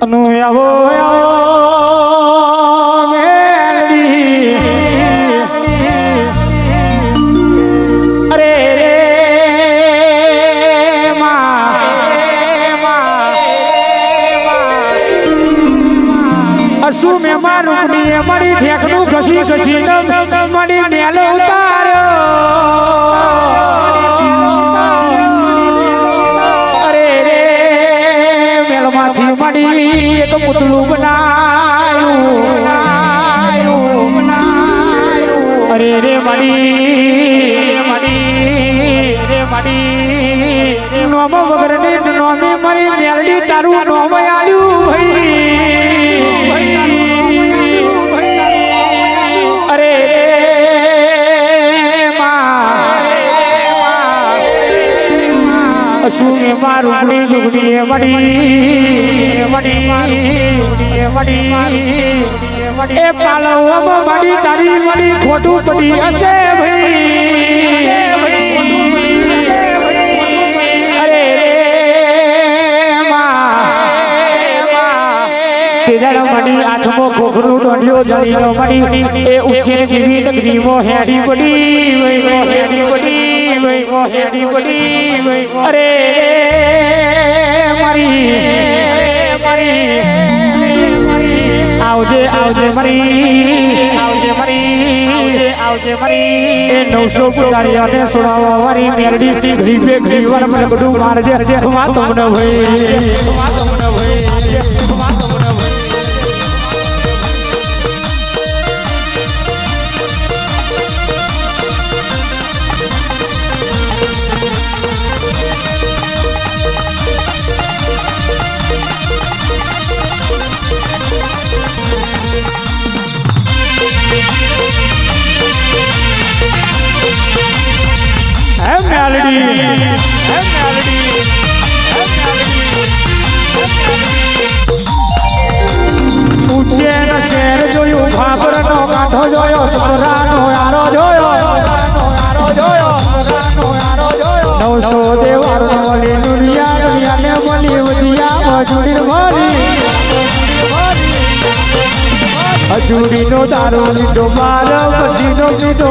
અનુ આવો આવો મેલડી. અરે રે અસુ મે મારું કડીએ મારી ઠેકનું ઘસી ઘસી નમ નેલો ઉતાર્યો એક પુતળું બનાયું. અરે રે મળી મળી રે મળી નોમ વગર મરી મારું લુગડી મડી એ પાલવમાં મડી તારી મડી ખોટું પડી હશે ભાઈ. ઘોઘરું દોડ્યો એ જીવી નગરીમો હેડી પડી હેડી પડી હેડી પડી અરે મારી. મારી આવજે આવજે મરી. આવજે મરી. આવજે મરી. એ નવસો પુજારીઓને સુણાવવા વારી મેરડી ગરીબે ગરીબર મને બધું મારજે. હું તમને ભાઈ. હું તમને ભાઈ હે મેલડી હે મેલડી હે મેલડી ઉજ્જૈન શહેર જોયું ભાભરનો કાંઠો જોયો સોરાનો આરો જોયો નવસો દેવારો મળી દુનિયા દુનિયાને મળી ઉદિયા મજૂરી મળી હજુરીનો દારૂ લીધો માર પછીનો લીધો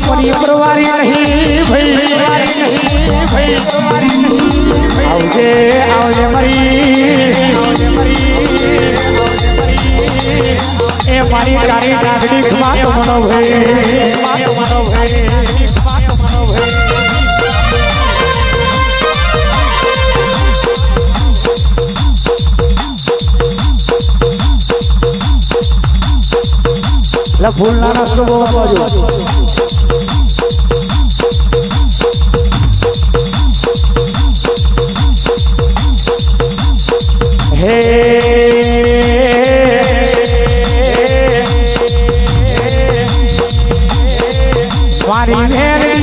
તું તો મરી પરવારી નહીં ભાઈ આવજે આવજે મરી એ મારી તારી ડાગડી ખમા તો મનો ભાઈ મનો ભાઈ મનો ભાઈ લા ફૂલ ના નાસ્તો બહુ બાજુ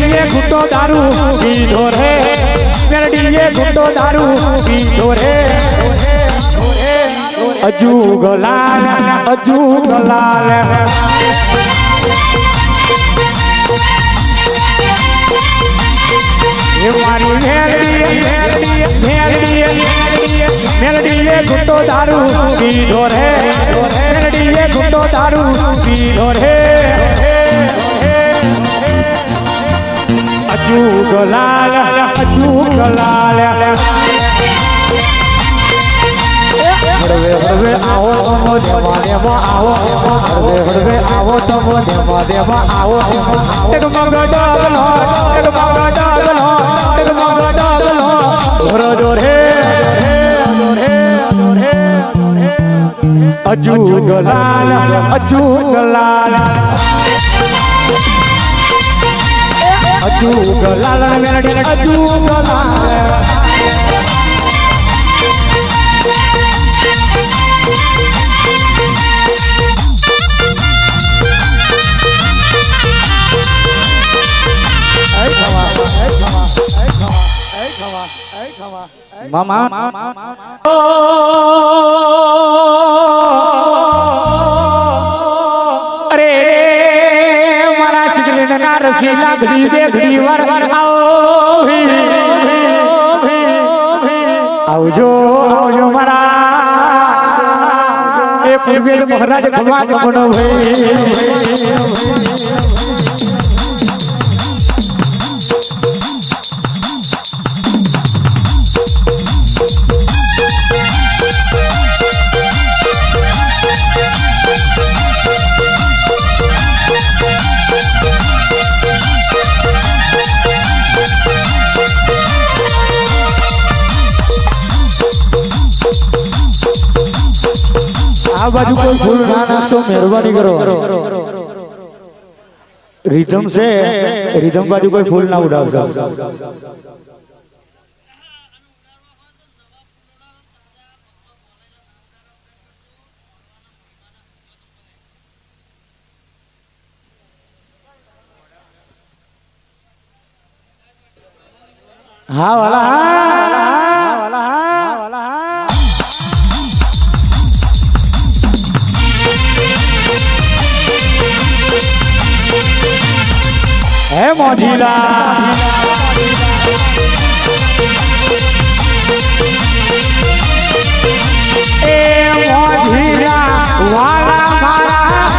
મેરડીએ ઘૂંટો દારૂ પીધો રે મેરડીએ ઘૂંટો દારૂ પીધો રે અજુ ગલાલ અજુ ગલાલ એ મારી મેરડી મેરડી મેરડી મેરડીએ ઘૂંટો દારૂ પીધો રે મેરડીએ ઘૂંટો દારૂ પીધો રે અજુ ગલાલ અજુ ગલાલ હળવે હળવે આવો તમો દેવા દેવા આવો હળવે હળવે આવો તમો દેવા દેવા આવો એક મગ ડાગલો એક મગ ડાગલો એક મગ ડાગલો ધોરો જોરે અજુગલાલ ತೂಗಲಾಲ ಮೆರಡಿನ ತೂಗಲಾಲ ಮಾಮ ಮಾಮ ಮಾಮ રસી લાગડી બે ઘડી વાર વાર આવો આવજો આવજો મારા. એ પૂર્વે મહારાજ ખમા ખમણો ભાઈ બાજુ કોઈ ભૂલ ના નાખશો, મહેરબાની કરો. રીધમ છે, રીધમ બાજુ કોઈ ફૂલ ના ઉડાવશો. હા, વાલા, હા. હે મોજીલા. એ મોજીલા વાલા મારા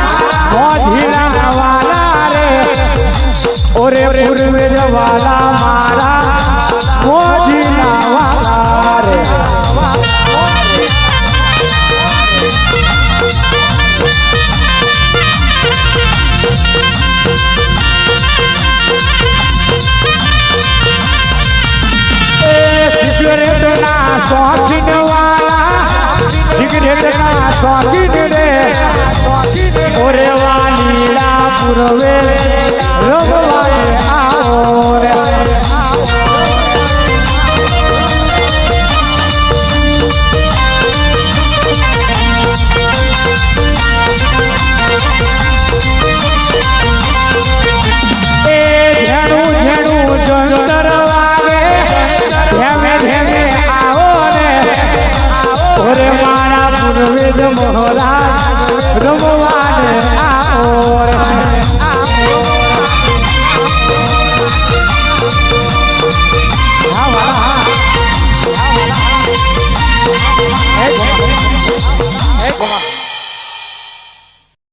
મોજીલા વાલા રે. ઓરે પૂર્વે વાલા શોખીન રે ઓરે પૂર્વે રમવાય આવો રે.